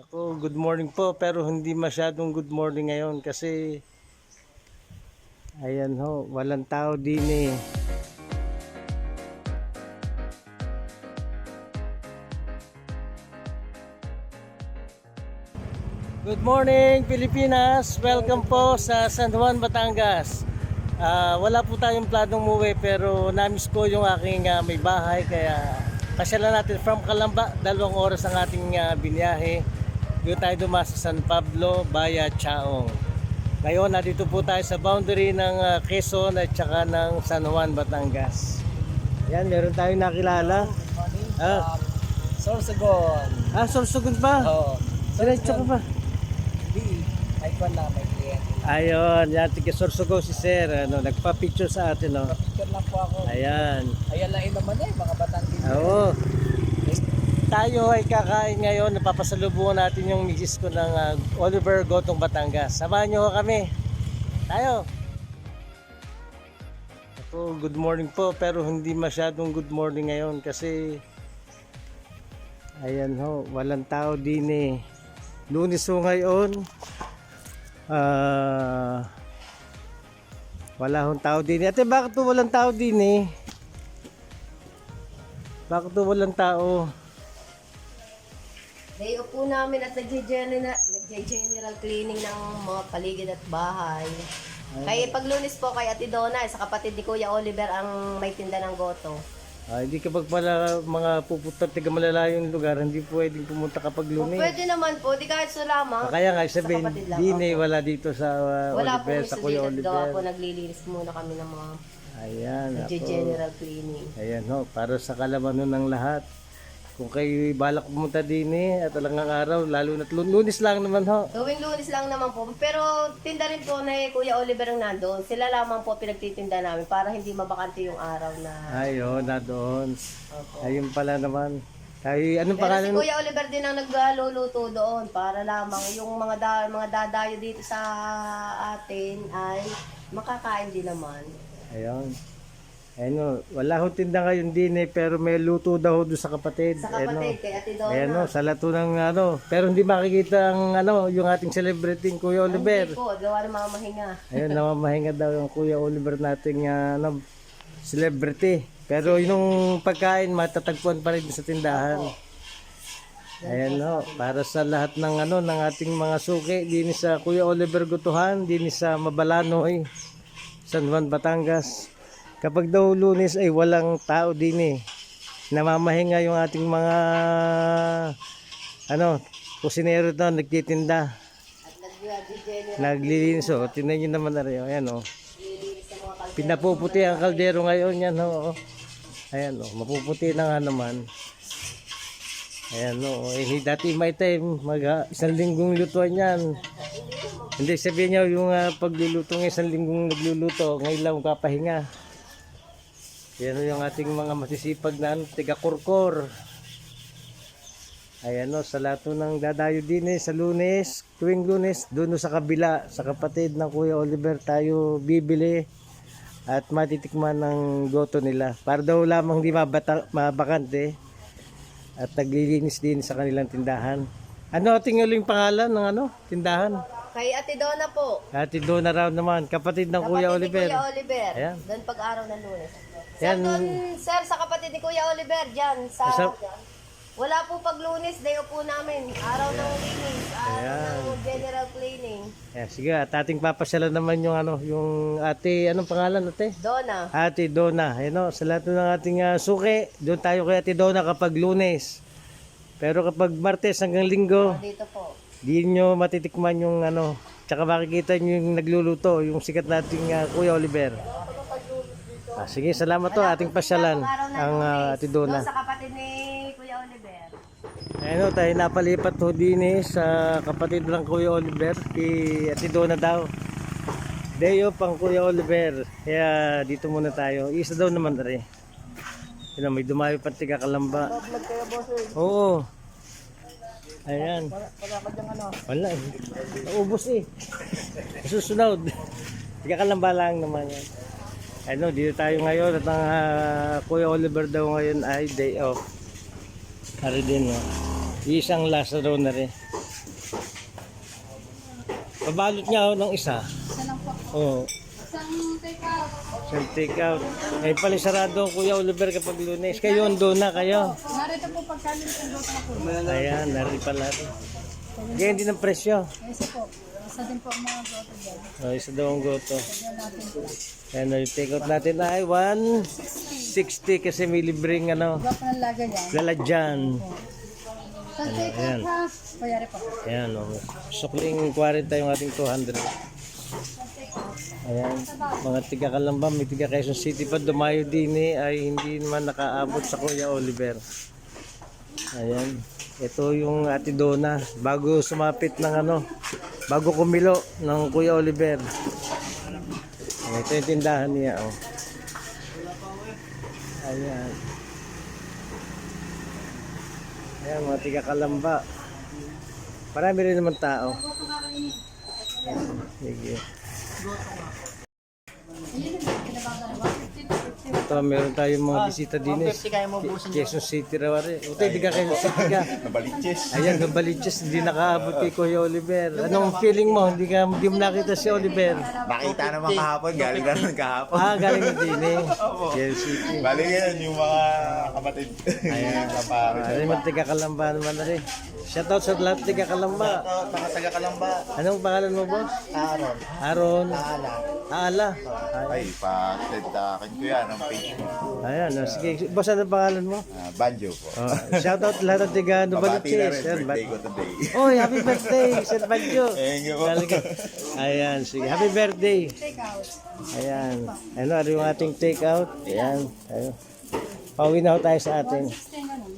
Ako, good morning po, pero hindi masyadong good morning ngayon kasi ayan ho, walang tao din eh. Good morning Pilipinas! Welcome po sa San Juan, Batangas. Ah, wala po tayong planong umuwi pero namiss ko yung aking ah, may bahay kaya kasyalan natin from Kalamba, dalawang oras ang ating ah, biniyahe. Doon tayo dumasa sa San Pablo, Baya, Chaong. Ngayon, nandito po tayo sa boundary ng ah, Quezon at saka ng San Juan, Batangas. Yan, meron tayong nakilala. Ah, Sorsogon. ah Sorsogon pa? Oo. Diretso ka pa? Di, ay ko na may kliyente. Ayun, yan, tiga Sorsogon si Sir. Ano, nagpa-picture sa atin, no? Picture lang po ako. Ayan. Ayan lang naman eh, mga batang din. Oo. Tayo ay kakain ngayon. Napapasalubungan natin yung misis ko ng ah, Oliver Gotong Batangas. Samahan nyo kami. Tayo. Ako, good morning po. Pero hindi masyadong good morning ngayon kasi ayan ho, walang tao din eh. Lunes ho ngayon. Ah... wala hong tao din. eh. Ate, bakit po walang tao din eh? Bakit to walang tao? Day po namin at nagje-general, nagje-general cleaning ng mga paligid at bahay. Kaya pag lunes po kay Ate Donna, sa kapatid ni Kuya Oliver ang may tinda ng goto. Ah, hindi kapag pala mga pupunta taga malalayong lugar, hindi pwedeng pumunta kapag Kung lunes. pwede naman po, di kahit sa lamang. Ah, Kaya nga sabihin, kapatid lang, di na wala dito sa uh, Wala Oliver, Mr. sa Kuya Dito. Gawa po Oliver. naglilinis muna kami ng mga Ayan, ako. nagje-general cleaning. Ayan ho, para sa kalaman ng lahat. Kung kayo balak pumunta din eh, at talagang araw, lalo na lunes lang naman ho. Gawing lunes lang naman po. Pero tinda rin po na eh, Kuya Oliver ang nandoon. Sila lamang po pinagtitinda namin para hindi mabakante yung araw na... Ayun, na doon. Opo. Ayun pala naman. Kay, anong Pero si pangalan? Kuya Oliver din ang nagluluto doon para lamang yung mga da, mga dadayo dito sa atin ay makakain din naman. Ayun. Ayun, wala ho tinda ngayon din eh, pero may luto daw doon sa kapatid. Sa Ayun, kapatid, kay Ate Donna. Ayan o, sa lato ng ano, pero hindi makikita ang ano, yung ating celebrity Kuya Oliver. Hindi po, gawa ng mga mahinga. Ayun, namamahinga daw yung Kuya Oliver nating ah, ano, celebrity. Pero yung pagkain, matatagpuan pa rin sa tindahan. Ayan o, para sa lahat ng ano, ng ating mga suki, din sa Kuya Oliver Gutuhan, din sa Mabalanoy, San Juan, Batangas. Kapag daw lunes ay walang tao din eh. Namamahinga yung ating mga ano, kusinero na nagtitinda. Naglilinis o. Tingnan naman na rin. Ayan o. nililinis ng mga kalde. Pinapuputi ang kaldero ngayon. Yan o. Ayan o. Mapuputi na nga naman. Ayan o. Eh, dati may time. Mag, ah, isang linggong lutuan yan. Hindi sabihin nyo yung uh, pagluluto ng isang linggong nagluluto. Ngayon lang kapahinga. Yan yung ating mga masisipag na ano, tiga kurkur. Ayan o, sa lahat ng dadayo din eh, sa lunes, tuwing lunes, doon sa kabila, sa kapatid ng Kuya Oliver tayo bibili at matitikman ng goto nila. Para daw lamang di mabata, mabakante at naglilinis din sa kanilang tindahan. Ano ating uling pangalan ng ano, tindahan? Kay Ate Donna po. Ate Donna Raw naman, kapatid ng Kuya Kapatid Oliver. ni Kuya Oliver. Ayan. Doon pag-araw ng lunes. Sir, Yan. doon, sir, sa kapatid ni Kuya Oliver, dyan, sa... Sa- wala po pag lunes, dayo po namin. Araw ng linis, araw ng general cleaning. Yeah, sige, at ating papasyalan naman yung ano, yung ate, anong pangalan ate? Donna. Ate Donna, ano, sa lahat ng ating ah, suki, doon tayo kay Ate Donna kapag lunes. Pero kapag Martes hanggang Linggo, Dito po. di nyo matitikman yung ano, tsaka makikita nyo yung nagluluto, yung sikat nating ah, Kuya Oliver. Ah, sige, salamat to, ating pasyalan, ang ah, Ate Donna. Doon sa kapatid ni Kuya Oliver. Ano, tayo napalipat ho din eh, sa kapatid ng Kuya Oliver, kay Ate Donna daw. Deo pang Kuya Oliver. Kaya dito muna tayo. Isa daw naman na rin. Yun, may dumayo pang tiga kalamba. Oo. Ayan. Wala, eh. Naubos eh. Susunod. Tiga kalamba lang naman yan. Ano, dito tayo ngayon at ang ah, Kuya Oliver daw ngayon ay day off. Ari din no. Isang raw na rin. Pabalot niya ako ng isa. Isa lang po. Oo. Isang take out. Isang take out. Eh, pala sarado ang Kuya Oliver kapag lunes. Kayo, ando na kayo. Narito po pagkalim ng goto na po. Ayan, nari pala rin. Ganyan din ang presyo. Isa po. Isa din po ang mga goto dyan. Oh, isa daw ang goto. Ayan, yung take out natin ay 160 kasi may libreng ano, Gwapo ng laga yan. lalagyan. Sa take out ha. Payari po. Ayan, oh. Sukling 40 yung ating 200. Ayan, mga tiga Kalamba, may tiga Quezon City pa dumayo din eh, ay hindi naman nakaabot sa Kuya Oliver. Ayan, ito yung Ate Donna, bago sumapit ng ano, bago kumilo ng Kuya Oliver. Ito yung tindahan niya, oh. Ayan. Ayan, mga tiga Kalamba. Marami rin naman tao. Sige. Ito, meron tayong mga bisita din eh. 150 kaya mo busin. Quezon City raw rin. Ito, hindi ka Quezon City ka. Nabaliches. Ayan, Gambaliches, hindi nakaabot kay Kuya Oliver. Anong feeling mo? Hindi ka hindi mo nakita si Oliver. Nakita naman kahapon, galing na rin kahapon. Ah, galing na din eh. Quezon City. Bali yan, yung mga kapatid. Ayan. Kapare. Ah, Ano yung tiga Kalamba naman na rin. Shoutout sa lahat tiga Kalamba. Taga Kalamba. Anong pangalan mo, boss? Aaron. Aaron. Ala. Aala. Ay, pa-send ko yan ang page mo. Ayan, oh, sige. Boss, ano pangalan mo? Ah, banjo po. Oh, shoutout lahat ng tiga Babati na rin, birthday ko today. Oh, happy birthday, Sir Banjo. Thank you po. Talaga. Ayan, sige. Happy birthday. Take out. Ayan. Ano, ano yung ating take out? Ayan. Ayan. Pauwi na ho tayo sa atin. 16 ganun.